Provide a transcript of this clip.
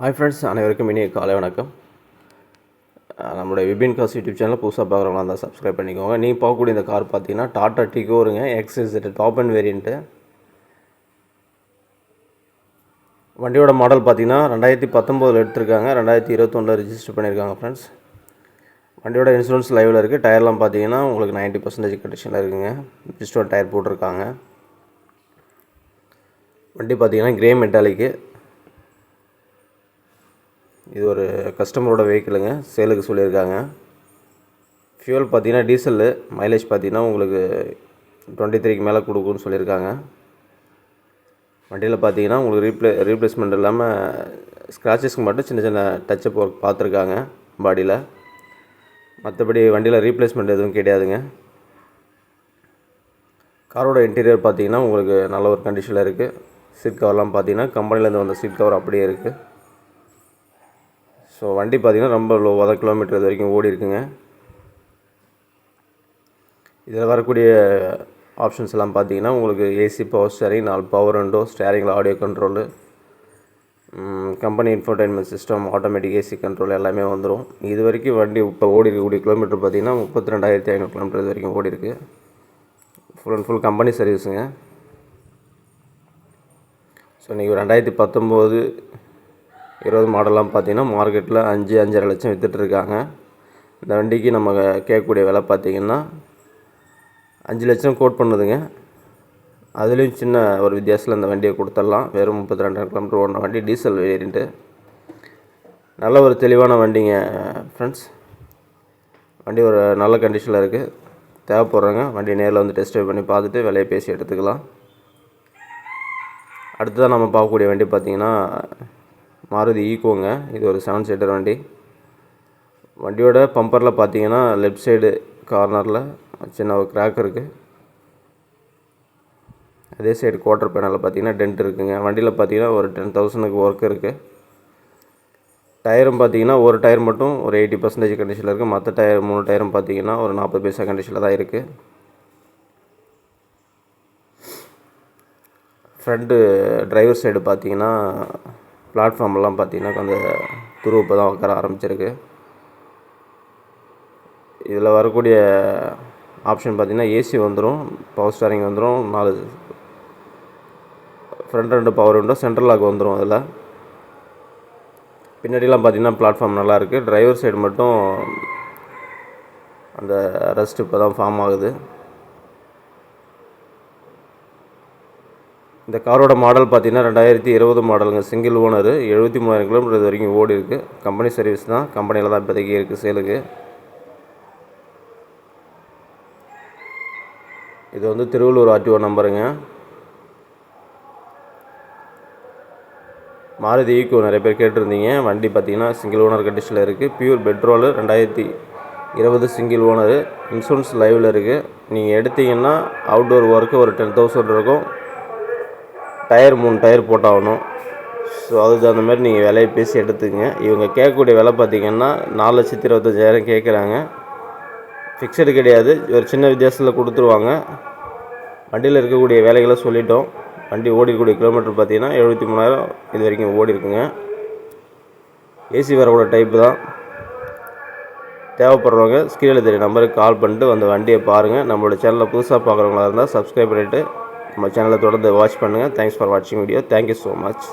Hi friends அனைவருக்கும் இனிய காலை வணக்கம். நம்மளுடைய விபின் காஸ் யூடியூப் சேனலில் புதுசாக பார்க்குறவங்களா இருந்தால் சப்ஸ்கிரைப் பண்ணிக்கோங்க. நீங்கள் பார்க்கக்கூடிய இந்த கார் பார்த்தீங்கன்னா டாடா டிகோருங்க எக்ஸஸ் டாப் அண்ட் வேரியண்ட்டு வண்டியோட மாடல் பார்த்தீங்கன்னா ரெண்டாயிரத்தி பத்தொம்போதில் எடுத்திருக்காங்க. ரெண்டாயிரத்தி இருபத்தொன்னில் ரிஜிஸ்டர் பண்ணியிருக்காங்க ஃப்ரெண்ட்ஸ் வண்டியோட இன்சூரன்ஸ் லைவில் இருக்குது டயர்லாம் பார்த்தீங்கன்னா உங்களுக்கு 90% பர்சன்டேஜ் கண்டிஷனில் இருக்குங்க. ஜஸ்ட் ஒரு டயர் போட்டிருக்காங்க. வண்டி பார்த்தீங்கன்னா கிரே மெட்டாலிக்கு இது ஒரு கஸ்டமரோட வெஹிக்கிளுங்க சேலுக்கு சொல்லியிருக்காங்க. ஃபியூல் பார்த்தீங்கன்னா டீசலு மைலேஜ் பார்த்தீங்கன்னா உங்களுக்கு டுவெண்ட்டி த்ரீக்கு மேலே கொடுக்குன்னு சொல்லியிருக்காங்க. வண்டியில் பார்த்தீங்கன்னா உங்களுக்கு ரீப்ளே ரீப்ளேஸ்மெண்ட் இல்லாமல் ஸ்க்ராச்சஸ்க்கு மட்டும் சின்ன சின்ன டச்சப் ஒர்க் பார்த்துருக்காங்க பாடியில் மற்றபடி வண்டியில் ரீப்ளேஸ்மெண்ட் எதுவும் கிடையாதுங்க. காரோட இன்டீரியர் பார்த்தீங்கன்னா உங்களுக்கு நல்ல ஒரு கண்டிஷனில் இருக்குது சீட் கவர்லாம் பார்த்தீங்கன்னா கம்பெனிலேருந்து வந்த சீட் கவர் அப்படியே இருக்குது ஸோ வண்டி பார்த்தீங்கன்னா ரொம்ப லோவாக தான் கிலோமீட்டர் இது வரைக்கும் ஓடி இருக்குங்க. இதில் வரக்கூடிய ஆப்ஷன்ஸ் எல்லாம் பார்த்தீங்கன்னா உங்களுக்கு ஏசி பவர் ஸ்டேரிங் நாலு power window ஸ்டேரிங்கில் audio control company infotainment system automatic AC control எல்லாமே வந்துடும் இது வரைக்கும் வண்டி இப்போ ஓடி இருக்கக்கூடிய கிலோமீட்டர் பார்த்தீங்கன்னா முப்பத்தி ரெண்டாயிரத்தி ஐநூறு கிலோமீட்டர் இது வரைக்கும் ஓடி இருக்கு. ஃபுல் அண்ட் ஃபுல் கம்பெனி சர்வீஸுங்க ஸோ இன்றைக்கி ரெண்டாயிரத்தி பத்தொம்போது இருபது மாடல்லாம் பார்த்தீங்கன்னா மார்க்கெட்டில் அஞ்சு அஞ்சரை லட்சம் விற்றுட்ருக்காங்க இந்த வண்டிக்கு நம்ம கேட்கக்கூடிய விலை பார்த்தீங்கன்னா அஞ்சு லட்சம் கோட் பண்ணுதுங்க. அதுலேயும் சின்ன ஒரு வித்தியாசத்தில் அந்த வண்டியை கொடுத்துடலாம். வெறும் முப்பத்தி ரெண்டாயிரம் கிலோமீட்டர் ஓடின வண்டி டீசல் வேரியண்ட்டு நல்ல ஒரு தெளிவான வண்டிங்க ஃப்ரெண்ட்ஸ் வண்டி ஒரு நல்ல கண்டிஷனில் இருக்குது தேவைப்படுறவங்க வண்டி நேரில் வந்து டெஸ்ட் ட்ரைவ் பண்ணி பார்த்துட்டு விலையை பேசி எடுத்துக்கலாம். அடுத்ததாக நம்ம பார்க்கக்கூடிய வண்டி பார்த்திங்கன்னா மாருதி ஈக்கோங்க இது ஒரு செவன் சீட்டர் வண்டி. வண்டியோட பம்பரில் பார்த்தீங்கன்னா லெஃப்ட் சைடு கார்னரில் சின்ன ஒரு கிராக் இருக்குது அதே சைடு குவார்டர் பேனலில் பார்த்தீங்கன்னா டென்ட் இருக்குங்க. வண்டியில் பார்த்தீங்கன்னா ஒரு டென் தௌசண்ட்க்கு ஒர்க் இருக்குது டயரும் பார்த்தீங்கன்னா ஒரு டயர் மட்டும் ஒரு எயிட்டி பர்சன்டேஜ் கண்டிஷனில் இருக்குது மற்ற டயர் மூணு டயரும் பார்த்தீங்கன்னா ஒரு நாற்பது பைசா கண்டிஷனில் தான் இருக்குது ஃப்ரண்ட்டு டிரைவர் சைடு பார்த்தீங்கன்னா பிளாட்ஃபார்ம்லாம் பார்த்தீங்கன்னா கொஞ்சம் துருவு இப்போ தான் உட்கார ஆரம்பிச்சிருக்கு. இதில் வரக்கூடிய ஆப்ஷன் பார்த்திங்கன்னா ஏசி வந்துடும் பவர் ஸ்டாரிங் வந்துடும் நாலு ஃப்ரண்ட் ரெண்டு பவர் விண்டோ சென்ட்ரல் லாக் வந்துடும் அதில். பின்னாடிலாம் பார்த்திங்கன்னா பிளாட்ஃபார்ம் நல்லாயிருக்கு டிரைவர் சைடு மட்டும் அந்த ரெஸ்ட் இப்போ தான் ஃபார்ம் ஆகுது. இந்த காரோட மாடல் பார்த்தீங்கன்னா ரெண்டாயிரத்தி இருபது மாடலுங்க சிங்கிள் ஓனர் எழுபத்தி மூணாயிரம் கிலோமீட்டர் இது வரைக்கும் ஓடி இருக்குது கம்பெனி சர்வீஸ் தான். கம்பெனியில் தான் இப்போதைக்கு இருக்குது சேலுக்கு இது வந்து திருவள்ளூர் ஆர்டிஓ நம்பருங்க மாருதி ஈக்கோ நிறைய பேர் கேட்டிருந்தீங்க. வண்டி பார்த்தீங்கன்னா சிங்கிள் ஓனர் கண்டிஷனில் இருக்குது பியூர் பெட்ரோலு ரெண்டாயிரத்தி இருபது சிங்கிள் ஓனரு இன்சூரன்ஸ் லைவில் இருக்குது நீங்கள் எடுத்தீங்கன்னா அவுட்டோர் ஒர்க்கு ஒரு டென் தௌசண்ட் இருக்கும். டயர் மூணு டயர் போட்டாகணும். ஸோ அதுக்கு தகுந்த மாதிரி நீங்கள் விலையை பேசி எடுத்துக்கங்க. இவங்க கேட்கக்கூடிய விலை பார்த்தீங்கன்னா நாலு லட்சத்தி இருபத்தஞ்சாயிரம் கேட்குறாங்க. ஃபிக்ஸடு கிடையாது. ஒரு சின்ன வித்தியாசத்தில் கொடுத்துருவாங்க. வண்டியில் இருக்கக்கூடிய வேலைகளை சொல்லிட்டோம். வண்டி ஓடிக்கூடிய கிலோமீட்டர் பார்த்தீங்கன்னா எழுபத்தி மூணாயிரம் இது வரைக்கும் ஓடி இருக்குங்க. ஏசி வரக்கூட டைப்பு தான். தேவைப்படுறவங்க ஸ்க்ரீனில் தெரிய நம்பருக்கு கால் பண்ணிட்டு அந்த வண்டியை பாருங்கள் நம்மளோட சேனலில் புதுசாக பார்க்குறவங்களா இருந்தால் சப்ஸ்கிரைப் பண்ணிவிட்டு நம்ம சேனலை தொடர்ந்து வாட்ச் பண்ணுங்கள் தேங்க்ஸ் ஃபார் வாட்சிங் video thank you so much